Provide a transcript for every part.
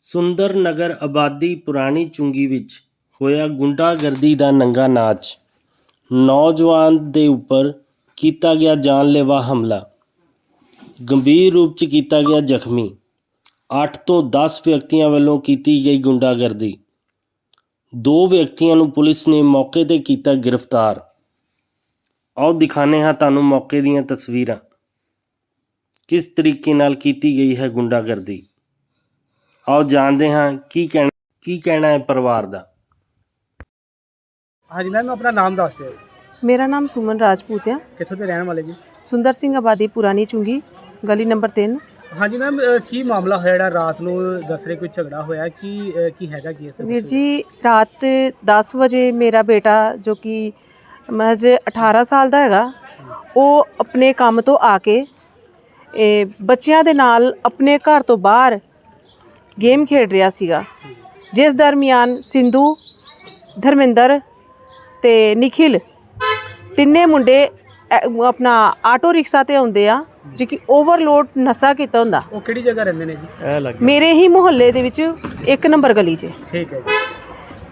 ਸੁੰਦਰ ਨਗਰ ਆਬਾਦੀ ਪੁਰਾਣੀ ਚੁੰਗੀ ਵਿੱਚ ਹੋਇਆ ਗੁੰਡਾਗਰਦੀ ਦਾ ਨੰਗਾ ਨਾਚ। ਨੌਜਵਾਨ ਦੇ ਉੱਪਰ ਕੀਤਾ ਗਿਆ ਜਾਨਲੇਵਾ ਹਮਲਾ। ਗੰਭੀਰ ਰੂਪ 'ਚ ਕੀਤਾ ਗਿਆ ਜ਼ਖਮੀ। 8 ਤੋਂ 10 ਵਿਅਕਤੀਆਂ ਵੱਲੋਂ ਕੀਤੀ ਗਈ ਗੁੰਡਾਗਰਦੀ। ਦੋ ਵਿਅਕਤੀਆਂ ਨੂੰ ਪੁਲਿਸ ਨੇ ਮੌਕੇ ਤੇ ਕੀਤਾ ਗ੍ਰਿਫਤਾਰ। ਆਓ ਦਿਖਾਣੇ ਹਾਂ ਤੁਹਾਨੂੰ ਮੌਕੇ ਦੀਆਂ ਤਸਵੀਰਾਂ। ਕਿਸ ਤਰੀਕੇ ਨਾਲ ਕੀਤੀ ਗਈ ਹੈ ਗੁੰਡਾਗਰਦੀ? ਆਓ ਜਾਣਦੇ ਹਾਂ ਕੀ ਕਹਿਣਾ ਕੀ ਕਹਿਣਾ ਹੈ ਪਰਿਵਾਰ ਦਾ। ਹਾਂਜੀ ਮੈਮ ਆਪਣਾ ਨਾਮ ਦੱਸ ਦਿਓ। ਮੇਰਾ ਨਾਮ ਸੁਮਨ ਰਾਜਪੂਤ ਹੈ ਕਿੱਥੋਂ ਦੇ ਰਹਿਣ ਵਾਲੇ ਜੀ? ਸੁੰਦਰ ਸਿੰਘ ਆਬਾਦੀ ਪੁਰਾਣੀ ਚੁੰਗੀ ਗਲੀ ਨੰਬਰ 3 ਹਾਂਜੀ ਮੈਮ ਕੀ ਮਾਮਲਾ ਹੋਇਆ ਜਿਹੜਾ ਰਾਤ ਨੂੰ ਦੱਸ ਰਹੇ ਕੋਈ ਝਗੜਾ ਹੋਇਆ? ਕੀ ਕੀ ਹੈਗਾ ਕੀ ਇਸ ਵੀਰ ਜੀ ਰਾਤ 10 ਵਜੇ ਮੇਰਾ ਬੇਟਾ ਜੋ ਕਿ ਮਹਜ 18 ਸਾਲ ਦਾ ਹੈਗਾ ਉਹ ਆਪਣੇ ਕੰਮ ਤੋਂ ਆ ਕੇ ਇਹ ਬੱਚਿਆਂ ਦੇ ਨਾਲ ਆਪਣੇ ਘਰ ਤੋਂ ਬਾਹਰ ਗੇਮ ਖੇਡ ਰਿਹਾ ਸੀਗਾ। ਜਿਸ ਦਰਮਿਆਨ ਸਿੰਧੂ ਧਰਮਿੰਦਰ ਤੇ ਨਿਖਿਲ ਤਿੰਨੇ ਮੁੰਡੇ ਅ, ਆਪਣਾ ਆਟੋ ਰਿਕਸ਼ਾ ਤੇ ਆਉਂਦੇ ਆ ਜੋ ਕਿ ਓਵਰਲੋਡ ਨਸ਼ਾ ਕੀਤਾ ਹੁੰਦਾ। ਉਹ ਕਿਹੜੀ ਜਗ੍ਹਾ ਰਹਿੰਦੇ ਨੇ ਜੀ? ਮੇਰੇ ਹੀ ਮੁਹੱਲੇ ਦੇ ਵਿੱਚ ਇੱਕ ਨੰਬਰ ਗਲੀ 'ਚ। ਠੀਕ ਹੈ ਜੀ।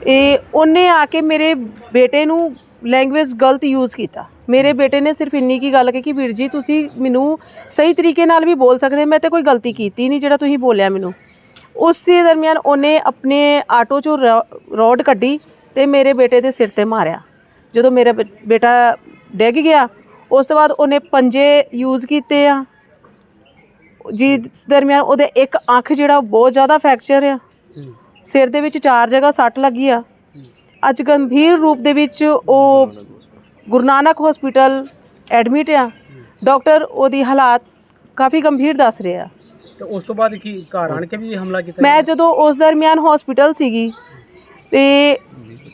ਇਹ ਉਹਨੇ ਆ ਕੇ ਮੇਰੇ ਬੇਟੇ ਨੂੰ ਲੈਂਗੁਏਜ ਗਲਤ ਯੂਜ਼ ਕੀਤਾ। ਮੇਰੇ ਬੇਟੇ ਨੇ ਸਿਰਫ ਇੰਨੀ ਕੀ ਗੱਲ ਕਹੀ ਕਿ ਵੀਰ ਜੀ ਤੁਸੀਂ ਮੈਨੂੰ ਸਹੀ ਤਰੀਕੇ ਨਾਲ ਵੀ ਬੋਲ ਸਕਦੇ ਮੈਂ ਤੇ ਕੋਈ ਗਲਤੀ ਕੀਤੀ ਨਹੀਂ ਜਿਹੜਾ ਤੁਸੀਂ ਬੋਲਿਆ ਮੈਨੂੰ। ਉਸੇ ਦਰਮਿਆਨ ਉਹਨੇ ਆਪਣੇ ਆਟੋ 'ਚੋਂ ਰੋ- ਰੋਡ ਕੱਢੀ ਤੇ ਮੇਰੇ ਬੇਟੇ ਦੇ ਸਿਰ ਤੇ ਮਾਰਿਆ। ਜਦੋਂ ਮੇਰਾ ਬੇ, ਬੇਟਾ ਡਿੱਗ ਗਿਆ, ਉਸ ਤੋਂ ਬਾਅਦ ਉਹਨੇ ਪੰਜੇ ਯੂਜ਼ ਕੀਤੇ ਆ। ਜਿਸ ਦਰਮਿਆਨ ਉਹਦੇ ਇੱਕ ਅੱਖ ਜਿਹੜਾ ਉਹ ਬਹੁਤ ਜ਼ਿਆਦਾ ਫ੍ਰੈਕਚਰ ਆ। ਹੂੰ। ਸਿਰ ਦੇ ਵਿੱਚ ਚਾਰ ਜਗ੍ਹਾ ਸੱਟ ਲੱਗੀ ਆ। ਅੱਜ ਗੰਭੀਰ ਰੂਪ ਦੇ ਵਿੱਚ ਉਹ ਗੁਰੂ ਨਾਨਕ ਹਸਪੀਟਲ ਐਡਮਿਟ ਆ। ਡਾਕਟਰ ਉਹਦੀ ਹਾਲਾਤ ਕਾਫੀ ਗੰਭੀਰ ਦੱਸ ਰਿਹਾ। ਤੇ ਉਸ ਤੋਂ ਬਾਅਦ ਕੀ ਘਰ ਆਣ ਕੇ ਵੀ ਹਮਲਾ ਕੀਤਾ ਮੈਂ ਜਦੋਂ ਉਸ ਦਰਮਿਆਨ ਹਸਪੀਟਲ ਸੀਗੀ ਤੇ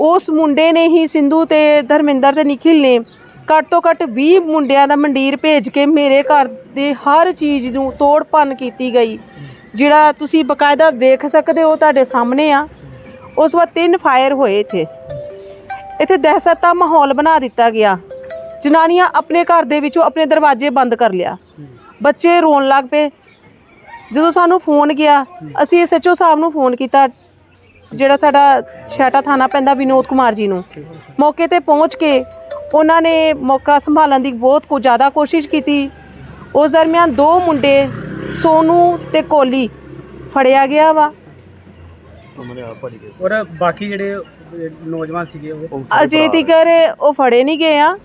ਉਸ ਮੁੰਡੇ ਨੇ ਹੀ ਸਿੰਧੂ ਤੇ ਧਰਮਿੰਦਰ ਤੇ ਨikhil ਨੇ ਘੱਟ ਤੋਂ ਘੱਟ 20 ਮੁੰਡਿਆਂ ਦਾ ਮੰਡੀਰ ਭੇਜ ਕੇ ਮੇਰੇ ਘਰ ਦੇ ਹਰ ਚੀਜ਼ ਨੂੰ ਤੋੜ ਭੰਨ ਕੀਤੀ ਗਈ ਜਿਹੜਾ ਤੁਸੀਂ ਬਕਾਇਦਾ ਵੇਖ ਸਕਦੇ ਹੋ ਤੁਹਾਡੇ ਸਾਹਮਣੇ ਆ। ਉਸ ਤੋਂ ਬਾਅਦ ਤਿੰਨ ਫਾਇਰ ਹੋਏ ਇੱਥੇ। ਇੱਥੇ ਦਹਿਸ਼ਤ ਦਾ ਮਾਹੌਲ ਬਣਾ ਦਿੱਤਾ ਗਿਆ। ਜਨਾਨੀਆਂ ਆਪਣੇ ਘਰ ਦੇ ਵਿੱਚੋਂ ਆਪਣੇ ਦਰਵਾਜ਼ੇ ਬੰਦ ਕਰ ਲਿਆ। ਬੱਚੇ ਰੋਣ ਲੱਗ ਪਏ। ਜਦੋਂ ਸਾਨੂੰ ਫੋਨ ਗਿਆ ਅਸੀਂ ਐਸਐਚਓ ਸਾਹਿਬ ਨੂੰ ਫੋਨ ਕੀਤਾ ਜਿਹੜਾ ਸਾਡਾ ਛਾਟਾ ਥਾਣਾ ਪੈਂਦਾ ਵਿਨੋਦ ਕੁਮਾਰ ਜੀ ਨੂੰ। ਮੌਕੇ ਤੇ ਪਹੁੰਚ ਕੇ ਉਹਨਾਂ ਨੇ ਮੌਕਾ ਸੰਭਾਲਣ ਦੀ ਬਹੁਤ ਕੁ ਜ਼ਿਆਦਾ ਕੋਸ਼ਿਸ਼ ਕੀਤੀ। ਉਸ ਦਰਮਿਆਨ ਦੋ ਮੁੰਡੇ ਸੋਨੂ ਤੇ ਕੋਲੀ ਫੜਿਆ ਗਿਆ ਵਾ। ਔਰ ਬਾਕੀ ਜਿਹੜੇ ਨੌਜਵਾਨ ਸੀਗੇ ਉਹ? ਅਜੇ ਤੀਕਰ ਉਹ ਫੜੇ ਨਹੀਂ ਗਏ ਆ।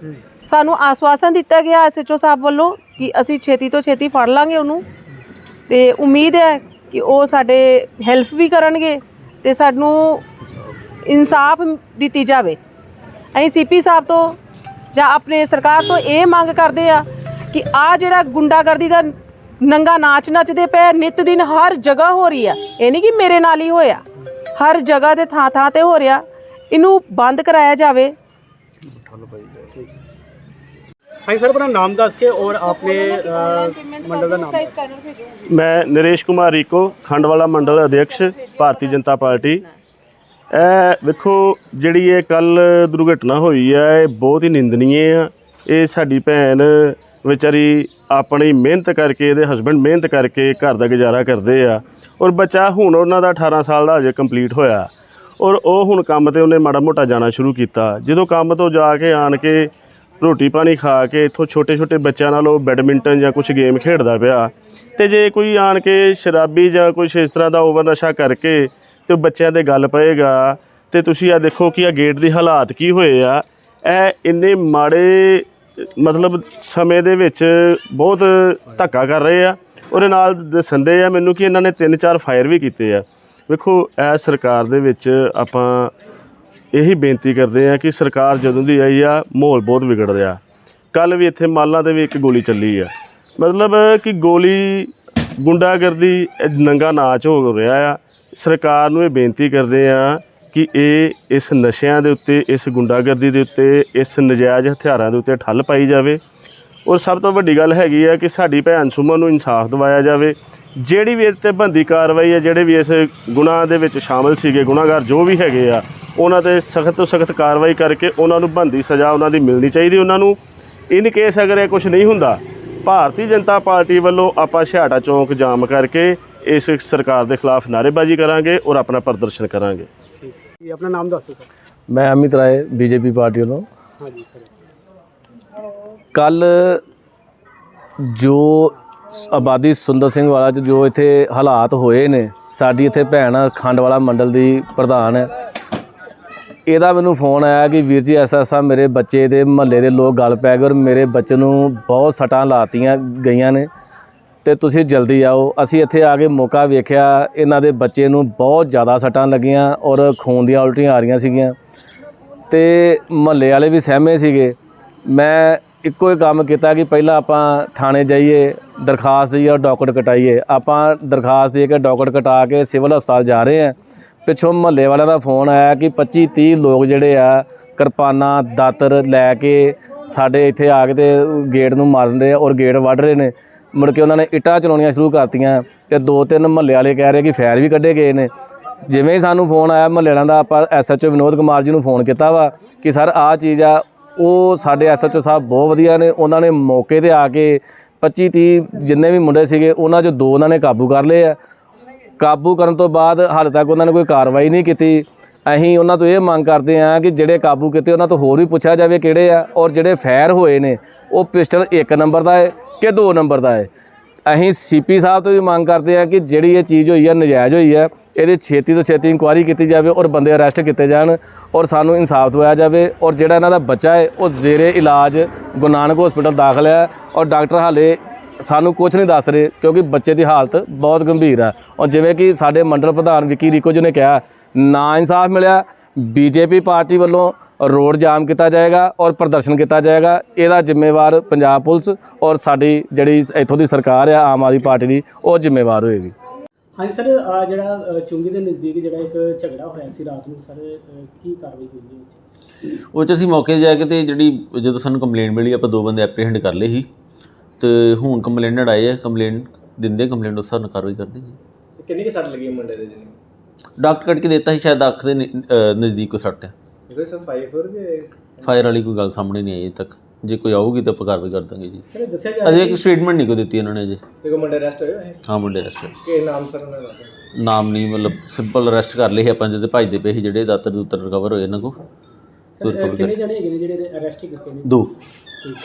ਸਾਨੂੰ ਆਸਵਾਸਨ ਦਿੱਤਾ ਗਿਆ ਐਸਐਚਓ ਸਾਹਿਬ ਵੱਲੋਂ ਕਿ ਅਸੀਂ ਛੇਤੀ ਤੋਂ ਛੇਤੀ ਫੜ ਲਾਂਗੇ ਉਹਨੂੰ। ਤੇ ਉਮੀਦ ਹੈ ਕਿ ਉਹ ਸਾਡੇ ਹੈਲਪ ਵੀ ਕਰਨਗੇ ਤੇ ਸਾਨੂੰ ਇਨਸਾਫ ਦਿੱਤੀ ਜਾਵੇ। ਅਸੀਂ ਸੀਪੀ ਸਾਹਿਬ ਤੋਂ ਜਾਂ ਆਪਣੇ ਸਰਕਾਰ ਤੋਂ ਇਹ ਮੰਗ ਕਰਦੇ ਆ ਕਿ ਆ ਜਿਹੜਾ ਗੁੰਡਾਗਰਦੀ ਦਾ ਨੰਗਾ ਨਾਚ ਨੱਚਦੇ ਪਏ ਨਿਤ ਦਿਨ ਹਰ ਜਗ੍ਹਾ ਹੋ ਰਹੀ ਆ। ਇਹ ਨਹੀਂ ਕਿ ਮੇਰੇ ਨਾਲ ਹੀ ਹੋਇਆ। ਹਰ ਜਗ੍ਹਾ ਤੇ ਥਾਂ ਥਾਂ ਤੇ ਹੋ ਰਿਹਾ। ਇਹਨੂੰ ਬੰਦ ਕਰਾਇਆ ਜਾਵੇ। ਹਾਂਜੀ ਸਰ ਆਪਣਾ ਨਾਮ ਦੱਸ ਕੇ ਔਰ ਆਪਣੇ ਮੰਡਲ ਦਾ ਨਾਮ ਮੈਂ ਨਰੇਸ਼ ਕੁਮਾਰ ਰੀਕੋ ਖੰਡਵਾਲਾ ਮੰਡਲ ਅਧਿਕਸ਼ ਭਾਰਤੀ ਜਨਤਾ ਪਾਰਟੀ। ਇਹ ਵੇਖੋ ਜਿਹੜੀ ਇਹ ਕੱਲ ਦੁਰਘਟਨਾ ਹੋਈ ਹੈ ਇਹ ਬਹੁਤ ਹੀ ਨਿੰਦਨੀਏ ਆ। ਇਹ ਸਾਡੀ ਭੈਣ ਵਿਚਾਰੀ ਆਪਣੀ ਮਿਹਨਤ ਕਰਕੇ ਇਹਦੇ ਹਸਬੰਡ ਮਿਹਨਤ ਕਰਕੇ ਘਰ ਦਾ ਗੁਜ਼ਾਰਾ ਕਰਦੇ ਆ। ਔਰ ਬੱਚਾ ਹੁਣ ਉਹਨਾਂ ਦਾ 18 ਸਾਲ ਦਾ ਹਜੇ ਕੰਪਲੀਟ ਹੋਇਆ। ਔਰ ਉਹ ਹੁਣ ਕੰਮ ਤੇ ਉਹਨੇ ਮਾੜਾ ਮੋਟਾ ਜਾਣਾ ਸ਼ੁਰੂ ਕੀਤਾ। ਜਦੋਂ ਕੰਮ ਤੋਂ ਜਾ ਕੇ ਆਣ ਕੇ ਰੋਟੀ ਪਾਣੀ ਖਾ ਕੇ ਇੱਥੋਂ ਛੋਟੇ ਛੋਟੇ ਬੱਚਿਆਂ ਨਾਲ ਉਹ ਬੈਡਮਿੰਟਨ ਜਾਂ ਕੁਝ ਗੇਮ ਖੇਡਦਾ ਪਿਆ। ਤੇ ਜੇ ਕੋਈ ਆਣ ਕੇ ਸ਼ਰਾਬੀ ਜਾਂ ਕੁਝ ਇਸ ਤਰ੍ਹਾਂ ਦਾ ਓਵਰ ਨਸ਼ਾ ਕਰਕੇ ਤੇ ਬੱਚਿਆਂ ਦੇ ਗੱਲ ਪਏਗਾ, ਤੇ ਤੁਸੀਂ ਆ ਦੇਖੋ ਕਿ ਆ ਗੇਟ ਦੀ ਹਾਲਾਤ ਕੀ ਹੋਏ ਆ। ਇਹ ਇੰਨੇ ਮਾੜੇ, ਮਤਲਬ ਸਮੇਂ ਦੇ ਵਿੱਚ ਬਹੁਤ ਧੱਕਾ ਕਰ ਰਹੇ ਆ। ਉਹਦੇ ਨਾਲ ਦੱਸੰਦੇ ਆ ਮੈਨੂੰ ਕਿ ਇਹਨਾਂ ਨੇ ਤਿੰਨ ਚਾਰ ਫਾਇਰ ਵੀ ਕੀਤੇ ਆ। ਵੇਖੋ, ਇਹ ਸਰਕਾਰ ਦੇ ਵਿੱਚ ਆਪਾਂ ਇਹੀ ਬੇਨਤੀ ਕਰਦੇ ਆ ਕਿ ਸਰਕਾਰ ਜਦੋਂ ਦੀ ਆਈ ਆ, ਮਾਹੌਲ ਬਹੁਤ ਵਿਗੜ ਰਿਹਾ। ਕੱਲ ਵੀ ਇੱਥੇ ਮਾਲਾਂ ਤੇ ਵੀ ਇੱਕ ਗੋਲੀ ਚੱਲੀ ਆ। ਮਤਲਬ ਕਿ ਗੋਲੀ ਗੁੰਡਾਗਰਦੀ ਨੰਗਾ ਨਾਚ ਹੋ ਰਿਹਾ ਆ। ਸਰਕਾਰ ਨੂੰ ਇਹ ਬੇਨਤੀ ਕਰਦੇ ਆ ਕਿ ਇਹ ਇਸ ਨਸ਼ਿਆਂ ਦੇ ਉੱਤੇ, ਇਸ ਗੁੰਡਾਗਰਦੀ ਦੇ ਉੱਤੇ, ਇਸ ਨਜਾਇਜ਼ ਹਥਿਆਰਾਂ ਦੇ ਉੱਤੇ ਠੱਲ ਪਾਈ ਜਾਵੇ। ਔਰ ਸਭ ਤੋਂ ਵੱਡੀ ਗੱਲ ਹੈਗੀ ਆ ਕਿ ਸਾਡੀ ਭੈਣ ਸੁਮਨ ਨੂੰ ਇਨਸਾਫ ਦਿਵਾਇਆ ਜਾਵੇ। ਜਿਹੜੀ ਵੀ ਇਹ 'ਤੇ ਬੰਦੀ ਕਾਰਵਾਈ ਹੈ ਜਿਹੜੇ ਵੀ ਇਸ ਗੁਨਾਹ ਦੇ ਵਿੱਚ ਸ਼ਾਮਲ ਸੀਗੇ ਗੁਨਾਹਗਾਰ ਜੋ ਵੀ ਹੈਗੇ ਆ ਉਹਨਾਂ ਤੇ ਸਖਤ ਤੋਂ ਸਖਤ ਕਾਰਵਾਈ ਕਰਕੇ ਉਹਨਾਂ ਨੂੰ ਬੰਦੀ ਸਜ਼ਾ ਉਹਨਾਂ ਦੀ ਮਿਲਣੀ ਚਾਹੀਦੀ ਉਹਨਾਂ ਨੂੰ। ਇਨ ਕੇਸ ਅਗਰ ਇਹ ਕੁਝ ਨਹੀਂ ਹੁੰਦਾ ਭਾਰਤੀ ਜਨਤਾ ਪਾਰਟੀ ਵੱਲੋਂ ਆਪਾਂ ਛਿਹਾਟਾ ਚੌਂਕ ਜਾਮ ਕਰਕੇ ਇਸ ਸਰਕਾਰ ਦੇ ਖਿਲਾਫ ਨਾਅਰੇਬਾਜ਼ੀ ਕਰਾਂਗੇ ਔਰ ਆਪਣਾ ਪ੍ਰਦਰਸ਼ਨ ਕਰਾਂਗੇ। ਠੀਕ। ਜੀ ਆਪਣਾ ਨਾਮ ਦੱਸੋ ਸਰ। ਮੈਂ ਅਮਿਤ ਰਾਏ ਬੀਜੇਪੀ ਪਾਰਟੀ ਵੱਲੋਂ। ਹਾਂਜੀ ਸਰ। ਕੱਲ ਜੋ ਆਬਾਦੀ ਸੁੰਦਰ ਸਿੰਘ ਵਾਲਾ ਚ ਜੋ ਇੱਥੇ ਹਾਲਾਤ ਹੋਏ ਨੇ, ਸਾਡੀ ਇੱਥੇ ਭੈਣ ਖੰਡ ਵਾਲਾ ਮੰਡਲ ਦੀ ਪ੍ਰਧਾਨ ਹੈ। ਇਹਦਾ ਮੈਨੂੰ ਫੋਨ ਆਇਆ ਕਿ ਵੀਰ ਜੀ, ਐਸਾ ਐਸਾ ਮੇਰੇ ਬੱਚੇ ਦੇ ਮਹੱਲੇ ਦੇ ਲੋਕ ਗੱਲ ਪੈ ਗਏ ਔਰ ਮੇਰੇ ਬੱਚੇ ਨੂੰ ਬਹੁਤ ਸੱਟਾਂ ਲਾਤੀਆਂ ਗਈਆਂ ਨੇ। ਤੇ ਤੁਸੀਂ ਜਲਦੀ ਆਓ। ਅਸੀਂ ਇੱਥੇ ਆ ਕੇ ਮੌਕਾ ਵੇਖਿਆ। ਇਹਨਾਂ ਦੇ ਬੱਚੇ ਨੂੰ ਬਹੁਤ ਜ਼ਿਆਦਾ ਸੱਟਾਂ ਲੱਗੀਆਂ ਔਰ ਖੂਨ ਦੀਆਂ ਉਲਟੀਆਂ ਆ ਰਹੀਆਂ ਸੀਗੀਆਂ। ਤੇ ਮਹੱਲੇ ਵਾਲੇ ਵੀ ਸਹਿਮੇ ਸੀਗੇ। ਮੈਂ ਇੱਕੋ ਹੀ ਕੰਮ ਕੀਤਾ ਕਿ ਪਹਿਲਾਂ ਆਪਾਂ ਥਾਣੇ ਜਾਈਏ, ਦਰਖਾਸਤ ਦਈਏ ਔਰ ਡਾਕੂਮੈਂਟ ਕਟਾਈਏ। ਆਪਾਂ ਦਰਖਾਸਤ ਦੇ ਕੇ ਡਾਕੂਮੈਂਟ ਕਟਾ ਕੇ ਸਿਵਲ ਹਸਪਤਾਲ ਜਾ ਰਹੇ ਹਾਂ। ਪਿੱਛੋਂ ਮਹੱਲੇ ਵਾਲਿਆਂ ਦਾ ਫੋਨ ਆਇਆ ਕਿ 25 30 ਲੋਕ ਜਿਹੜੇ ਆ, ਕਿਰਪਾਨਾਂ, ਦਾਤਰ ਲੈ ਕੇ ਸਾਡੇ ਇੱਥੇ ਆ ਕੇ ਤੇ ਗੇਟ ਨੂੰ ਮਾਰਨ ਦੇ ਔਰ ਗੇਟ ਵੱਢ ਰਹੇ ਨੇ। ਮੁੜ ਕੇ ਉਹਨਾਂ ਨੇ ਇੱਟਾਂ ਚਲਾਉਣੀਆਂ ਸ਼ੁਰੂ ਕਰਤੀਆਂ ਤੇ ਦੋ ਤਿੰਨ ਮਹੱਲੇ ਵਾਲੇ ਕਹਿ ਰਹੇ ਕਿ ਫਾਇਰ ਵੀ ਕੱਢੇ ਗਏ ਨੇ। ਜਿਵੇਂ ਹੀ ਸਾਨੂੰ ਫੋਨ ਆਇਆ, ਮਹੱਲੇ ਵਾਲਿਆਂ ਦਾ ਆਪਾਂ ਐਸਐਚਓ ਵਿਨੋਦ ਕੁਮਾਰ ਜੀ ਨੂੰ ਫੋਨ ਕੀਤਾ ਵਾ ਕਿ, ਸਰ, ਆਹ ਚੀਜ਼ ਆ ਉਹ ਸਾਡੇ ਐਸਐਚਓ ਸਾਹਿਬ ਬਹੁਤ ਵਧੀਆ ਨੇ। ਉਹਨਾਂ ਨੇ ਮੌਕੇ ਤੇ ਆ ਕੇ 25 30 ਜਿੰਨੇ ਵੀ ਮੁੰਡੇ ਸੀਗੇ, ਉਹਨਾਂ 'ਚੋਂ ਦੋ ਉਹਨਾਂ ਨੇ ਕਾਬੂ ਕਰ ਲਏ ਆ। ਕਾਬੂ ਕਰਨ ਤੋਂ ਬਾਅਦ ਹਾਲੇ ਤੱਕ ਉਹਨਾਂ ਨੇ ਕੋਈ ਕਾਰਵਾਈ ਨਹੀਂ ਕੀਤੀ। ਅਸੀਂ ਉਹਨਾਂ ਤੋਂ ਇਹ ਮੰਗ ਕਰਦੇ ਹਾਂ ਕਿ ਜਿਹੜੇ ਕਾਬੂ ਕੀਤੇ, ਉਹਨਾਂ ਤੋਂ ਹੋਰ ਵੀ ਪੁੱਛਿਆ ਜਾਵੇ ਕਿਹੜੇ ਆ ਔਰ ਜਿਹੜੇ ਫੈਰ ਹੋਏ ਨੇ, ਉਹ ਪਿਸਟਲ 1 ਨੰਬਰ ਦਾ ਹੈ ਕਿ 2 ਨੰਬਰ ਦਾ ਹੈ। ਅਸੀਂ ਸੀਪੀ ਸਾਹਿਬ ਤੋਂ ਵੀ ਮੰਗ ਕਰਦੇ ਹਾਂ ਕਿ ਜਿਹੜੀ ਇਹ ਚੀਜ਼ ਹੋਈ ਹੈ, ਨਜਾਇਜ਼ ਹੋਈ ਹੈ, ਇਹਦੇ ਛੇਤੀ ਤੋਂ ਛੇਤੀ ਇਨਕੁਆਇਰੀ ਕੀਤੀ ਜਾਵੇ ਔਰ ਬੰਦੇ ਅਰੈਸਟ ਕੀਤੇ ਜਾਣ ਔਰ ਸਾਨੂੰ ਇਨਸਾਫ ਦਵਾਇਆ ਜਾਵੇ ਔਰ ਜਿਹੜਾ ਇਹਨਾਂ ਦਾ ਬੱਚਾ ਹੈ, ਉਹ ਜ਼ੇਰੇ ਇਲਾਜ ਗੁਰੂ ਨਾਨਕ ਹਸਪੀਟਲ ਦਾਖਲ ਹੈ ਔਰ ਡਾਕਟਰ ਹਾਲੇ ਸਾਨੂੰ ਕੁਝ ਨਹੀਂ ਦੱਸ ਰਹੇ ਕਿਉਂਕਿ ਬੱਚੇ ਦੀ ਹਾਲਤ ਬਹੁਤ ਗੰਭੀਰ ਹੈ ਔਰ ਜਿਵੇਂ ਕਿ ਸਾਡੇ ਮੰਡਲ ਪ੍ਰਧਾਨ ਵਿੱਕੀ ਰਿਕੋ ਜੀ ਨੇ ਕਿਹਾ, ਨਾ ਇਨਸਾਫ ਮਿਲਿਆ ਬੀਜੇਪੀ ਪਾਰਟੀ ਵੱਲੋਂ ਰੋਡ ਜਾਮ ਕੀਤਾ ਜਾਏਗਾ ਔਰ ਪ੍ਰਦਰਸ਼ਨ ਕੀਤਾ ਜਾਏਗਾ। ਇਹਦਾ ਜ਼ਿੰਮੇਵਾਰ ਪੰਜਾਬ ਪੁਲਿਸ ਔਰ ਸਾਡੀ ਜਿਹੜੀ ਇੱਥੋਂ ਦੀ ਸਰਕਾਰ ਆ ਆਮ ਆਦਮੀ ਪਾਰਟੀ ਦੀ ਉਹ ਜ਼ਿੰਮੇਵਾਰ ਹੋਏਗੀ। ਹਾਂਜੀ ਸਰ ਆ ਜਿਹੜਾ ਚੁੰਗੀ ਦੇ ਨਜ਼ਦੀਕ ਜਿਹੜਾ ਇੱਕ ਝਗੜਾ ਹੋਇਆ ਸੀ ਰਾਤ ਨੂੰ ਸਰ ਕੀ ਕਾਰਵਾਈ ਹੋਈ ਹੈ ਵਿੱਚ? ਉਹ 'ਚ ਅਸੀਂ ਮੌਕੇ 'ਤੇ ਜਾ ਕੇ ਤੇ ਜਿਹੜੀ ਜਦੋਂ ਸਾਨੂੰ ਕੰਪਲੇਂਟ ਮਿਲੀ ਆਪਾਂ ਦੋ ਬੰਦੇ ਐਪਰੀਹੈਂਡ ਕਰ ਲਏ ਸੀ। ਤੇ ਹੁਣ ਕੰਪਲੇਨਡ ਆਏ ਆ ਕੰਪਲੇਂਟ ਦਿੰਦੇ ਕੰਪਲੇਂਟ ਉਸ ਨਾਲ ਕਾਰਵਾਈ ਕਰਦੇ ਜੀ ਕਿੰਨੀ ਕਿ ਸੱਟ ਲੱਗੀ ਮੁੰਡੇ ਦੇ ਜਿਹਨੇ? ਡਾਕਟਰ ਕੱਟ ਕੇ ਦਿੱਤਾ ਸੀ ਸ਼ਾਇਦ ਅੱਖ ਦੇ ਨਜ਼ਦੀਕ ਕੋ ਸੱਟ ਹੈ ਇਹਦੇ ਸਰ ਫਾਈਵਰ ਦੇ ਫਾਇਰ ਵਾਲੀ ਕੋਈ ਗੱਲ ਸਾਹਮਣੇ ਨਹੀਂ ਆਈ ਅਜੇ ਤੱਕ। ਜੇ ਕੋਈ ਆਊਗੀ ਤਾਂ ਆਪਾਂ ਕਾਰਵਾਈ ਕਰ ਦਾਂਗੇ ਜੀ। ਸਰ ਦੱਸਿਆ ਜਾ ਅਜੇ ਇੱਕ ਸਟੇਟਮੈਂਟ ਨਹੀਂ ਕੋ ਦਿੱਤੀ ਇਹਨਾਂ ਨੇ ਅਜੇ। ਕਿ ਮੁੰਡੇ ਅਰੈਸਟ ਹੋਏ ਹੋਏ ਹਾਂ ਮੁੰਡੇ ਅਰੈਸਟ ਕਿ ਨਾਮ ਸਰ ਉਹਨਾਂ ਦਾ? ਨਾਮ ਨਹੀਂ ਮਤਲਬ ਸਿੰਪਲ ਅਰੈਸਟ ਕਰ ਲਏ ਆਪਾਂ ਜਿਹਦੇ ਭਜਦੇ ਪਏ ਸੀ ਜਿਹੜੇ ਦਾਤਰ ਦੂਤਰ ਰਿਕਵਰ ਹੋਏ ਇਹਨਾਂ ਕੋ ਸਰ ਕਿੰਨੇ ਜਣੇ ਹੈਗੇ ਨੇ ਜਿਹੜੇ ਅਰੈਸਟ ਕੀਤੇ ਨੇ? ਦੋ। ਠੀਕ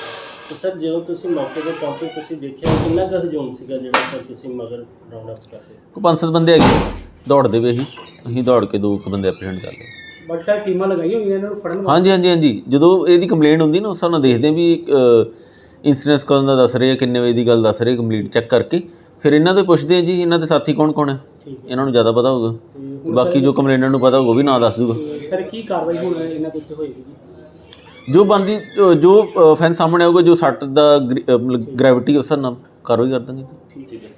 ਤੇ ਸਰ ਜਦੋਂ ਤੁਸੀਂ ਮੌਕੇ ਤੇ ਪਹੁੰਚੇ ਤੁਸੀਂ ਦੇਖਿਆ ਕਿੰਨਾ ਕੁ ਹਜੂਮ ਸੀਗਾ ਜਿਹੜਾ ਸਰ ਤੁਸੀਂ ਮਗਰ ਰਾਉਂਡ ਅਪ ਕਰਦੇ? ਕੋ ਪੰਜ ਸੱਤ ਬੰਦੇ ਹੈਗੇ ਦੌੜਦੇ ਪਏ ਸੀ। ਅਸੀਂ ਦੌੜ ਕੇ ਦੋ ਕੁ ਬੰਦੇ ਐਪਰੀਹੈਂਡ ਕਰ ਲਏ। ਬਾਕੀ ਸਾਰੇ ਟੀਮਾਂ ਲਗਾਈਆਂ ਹੋਈਆਂ ਇਹਨਾਂ ਨੂੰ ਫੜਨ ਵਾਸਤੇ। ਹਾਂਜੀ ਹਾਂਜੀ ਹਾਂਜੀ। ਜਦੋਂ ਇਹਦੀ ਕੰਪਲੇਂਟ ਹੁੰਦੀ ਨਾ ਉਸ ਹਿਸਾਬ ਨਾਲ ਦੇਖਦੇ ਹਾਂ ਵੀ ਇਨਸੀਡੈਂਸ ਕਦੋਂ ਦਾ ਦੱਸ ਰਹੇ ਆ ਕਿੰਨੇ ਵਜੇ ਦੀ ਗੱਲ ਦੱਸ ਰਹੇ ਕੰਪਲੀਟ ਚੈੱਕ ਕਰਕੇ। ਫਿਰ ਇਹਨਾਂ ਤੋਂ ਪੁੱਛਦੇ ਆ ਜੀ ਇਹਨਾਂ ਦੇ ਸਾਥੀ ਕੌਣ ਕੌਣ ਹੈ ਠੀਕ ਇਹਨਾਂ ਨੂੰ ਜ਼ਿਆਦਾ ਪਤਾ ਹੋਊਗਾ। ਤੇ ਬਾਕੀ ਜੋ ਕੰਪਲੇਂਟਰ ਨੂੰ ਪਤਾ ਹੋਊਗਾ ਉਹ ਵੀ ਨਾਂ ਦੱਸ ਦੂਗਾ। ਸਰ ਕੀ ਕਾਰਵਾਈ ਹੁਣ ਇਹਨਾਂ ਦੇ ਉੱਤੇ ਹੋਏਗੀ? ਜੀ ਜੋ ਬੰਦੀ ਜੋ ਫੈਨ ਸਾਹਮਣੇ ਆਊਗਾ ਜੋ ਸੱਟ ਦਾ ਗ੍ਰੈਵਿਟੀ ਉਸ ਹਿਸਾਬ ਨਾਲ ਕਾਰਵਾਈ ਕਰ ਦਾਂਗੇ। ਜੀ ਠੀਕ ਹੈ।